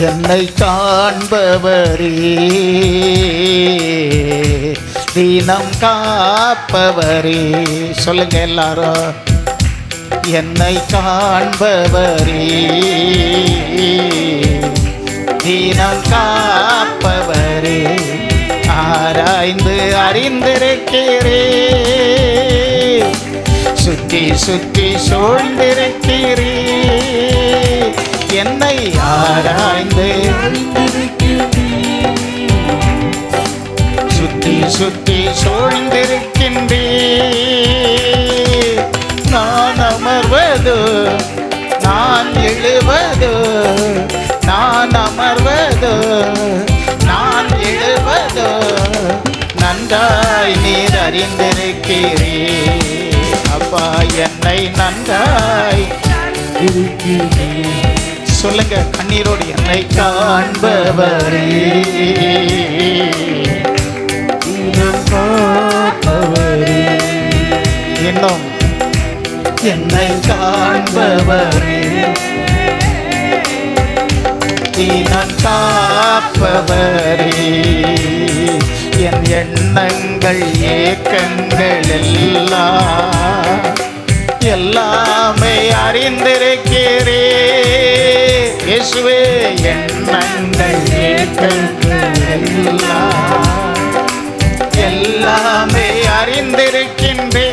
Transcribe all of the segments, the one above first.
என்னை காண்பவரே. தினம் காப்பவரே. சொல்லுங்க எல்லாரும். என்னை காண்பவரே. தினம் காப்பவரே. ஆராய்ந்து அறிந்திருக்கிறே. சுற்றி சுற்றி சூழ்ந்திருக்கிறே. சுத்தி சுத்தி சுற்றி சூழ்ந்திருக்கின்றே நான் அமர்வது நான் எழுவது நான் அமர்வது நான் எழுவது. நன்றாய் நீர் அறிந்திருக்கிறீ அப்பா என்னை நன்றாய் சொல்லுங்க கண்ணீரோடு என்னை காண்பவரே. இன்னும் என்னை காண்பவரே. நான் காப்பவரே. என் எண்ணங்கள் ஏக்கங்கள் எல்லாம் எல்லாமே அறிந்திருக்கிறே இயேசுவே எண்ணங்கள் எல்லாமே அறிந்திருக்கின்றே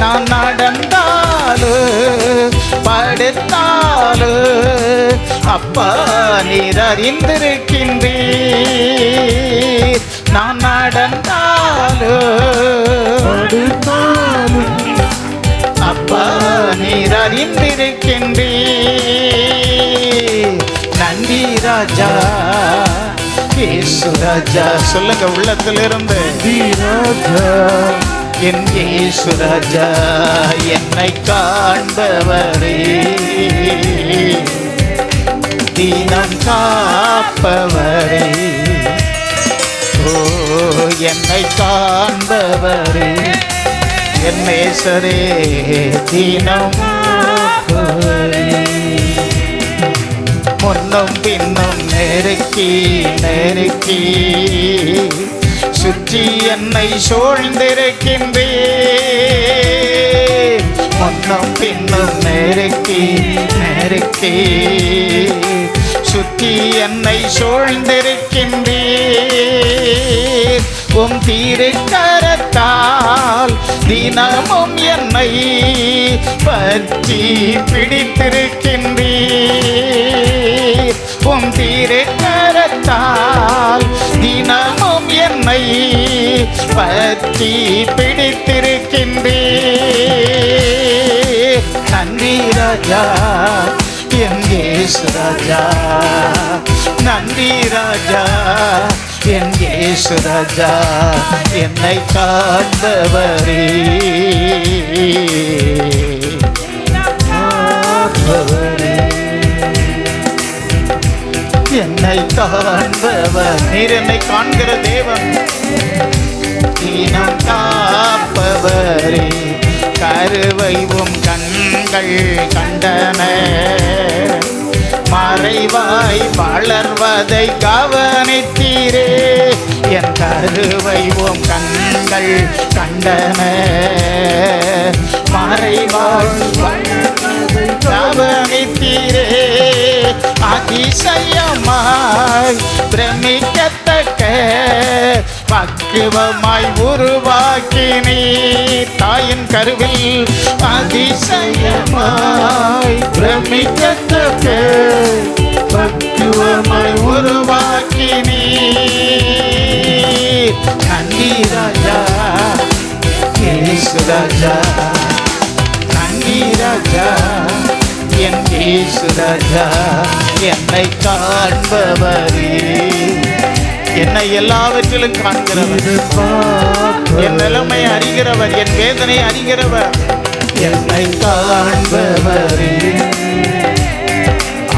நான் நடந்தாலு படுத்தாலு அப்பா நீர் அறிந்திருக்கின்றே நான் நடந்தாலும் நீர் அறிந்திருக்கின்றே நன்றி ராஜா இயேசு ராஜா. சொல்லுங்க உள்ளத்திலிருந்து. என் இயேசு ராஜா என்னை காண்பவரே. தினம் காப்பவரே. ஓ என்னை காண்பவரே. என் தீனம் முன்னும் பின்னும் நெருக்கி நெருக்கி சுற்றி என்னை சூழ்ந்திருக்கின்றே முன்னும் பின்னும் நெருக்கி நெருக்கி சுற்றி என்னை சூழ்ந்திருக்கின்றே உம் திருக்கரத்தால் தினமும் என்னை பற்றி பிடித்திருக்கின்றீர். உம் திருக்கரத்தால் தினமும் என்னை பற்றி பிடித்திருக்கின்றீர். நன்றி ராஜா என் ராஜா. நன்றி ராஜா என் இயேசு ராஜா என்னை காண்பவரே என்னை காண்பவர் நீர் என்னை காண்கிற தேவன். தீனம் காப்பவரே. கருவைவும் கண்கள் கண்டன. மறைவாய் வளர்வதை கவனித்தீரே. என் கருவை ஓம் கண்கள் கண்டன. மறைவாய் கவனித்தீரே. அதிசயமாய் பிரமிக்கத்தக்க பக்குவமாய் உருவாக்கினீ தாயின் கருவில் அதிசயமாய் பிரமிக்கத்தக்க ராஜா இயேசு ராஜா நன்றி ராஜா என் இயேசு ராஜா என்னை காண்பவரே. என்னை எல்லாவற்றிலும் காண்கிறவர். என் நிலைமை அறிகிறவர் என் வேதனை அறிகிறவர். என்னை காண்பவரே.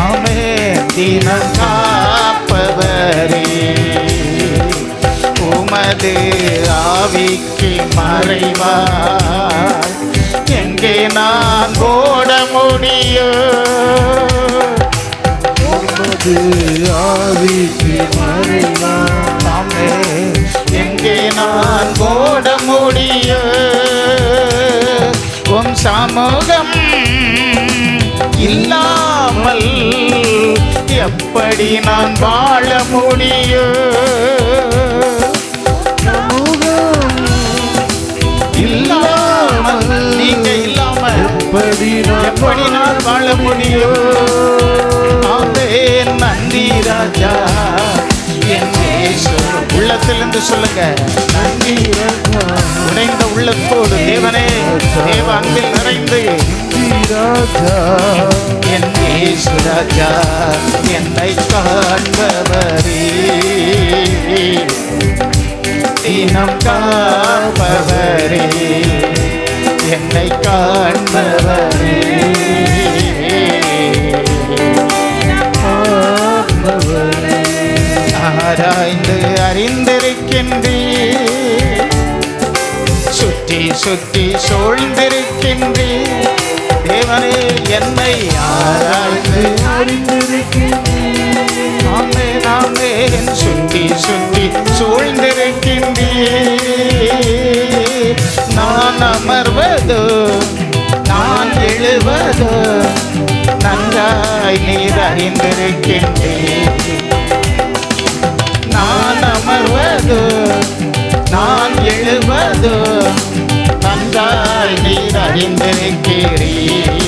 ஆமே தினம் வந்து ஆவிக்கு மறைவார் எங்கே நான் ஓட முடியும்? ஆவிக்கு மறைவாம் ஆமே எங்கே நான் ஓட முடியும்? உன் சமூகம் இல்லாமல் எப்படி நான் வாழ முடியும்? எப்படி நான் வாழ முடியும்? ஆமே நன்றி ராஜா. உள்ளத்திலிருந்து சொல்லுங்க. உடைந்த உள்ளத்தோடு தேவனே தேவ அன்பில் நிறைந்து. ராஜா. என் இயேசு ராஜா என்னை காண்பவரே. தினம் காப்பவரே என்னை காண்பவரே. ஆராய்ந்து அறிந்திருக்கின்றே சுற்றி சுற்றி சூழ்ந்திருக்கின்றே தேவனே என்னை ஆராய்ந்து அறிந்திருக்கின்றே நான் அமர்வதோ நான் எழுவதோ நன்றாய் நீர் அறிந்திருக்கிறீர்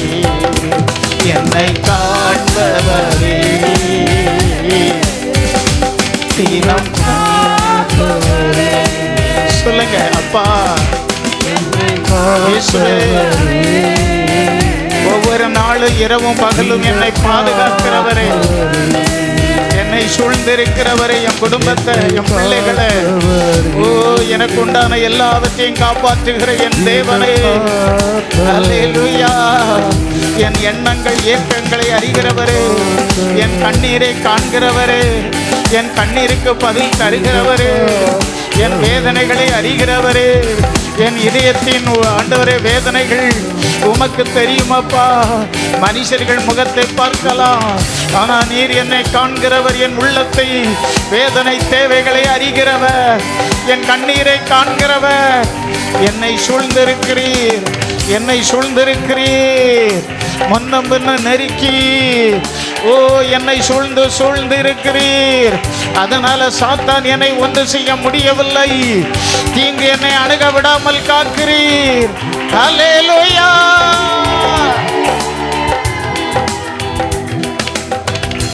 என்னை காண்பவரே. தீனம் சொல்லுங்க அப்பா. நாளில் இரவும் பகலும் என்னை பாதுகாக்கிறவரே. என்னை சூழ்ந்திருக்கிறவரை என் குடும்பத்தை என் பிள்ளைகளை. ஓ எனக்கு உண்டான எல்லாவற்றையும் காப்பாற்றுகிற என் தேவனே. அல்லேலூயா. என் எண்ணங்கள் ஏக்கங்களை அறிகிறவரே. என் கண்ணீரை காண்கிறவரே. என் கண்ணீருக்கு பதில் தருகிறவரே. என் வேதனைகளை அறிகிறவரே. என் இதயத்தின் ஆண்டவரே வேதனைகள் உமக்கு தெரியுமாப்பா? மனுஷர்கள் முகத்தை பார்க்கலாம். ஆனா நீர் என்னை காண்கிறவர் என் உள்ளத்தை வேதனை தேவைகளை அறிகிறவர். என் கண்ணீரை காண்கிறவர். என்னை சூழ்ந்திருக்கிறீர். என்னை சூழ்ந்திருக்கிறீர். முன்னம் பின்ன நெருக்கி ஓ என்னை சூழ்ந்து சூழ்ந்து இருக்கிறீர் அதனால சாத்தான் என்னை ஒன்று செய்ய முடியவில்லை. தீங்கு என்னை அணுக விடாமல் காக்கிறீர். அலேலோயா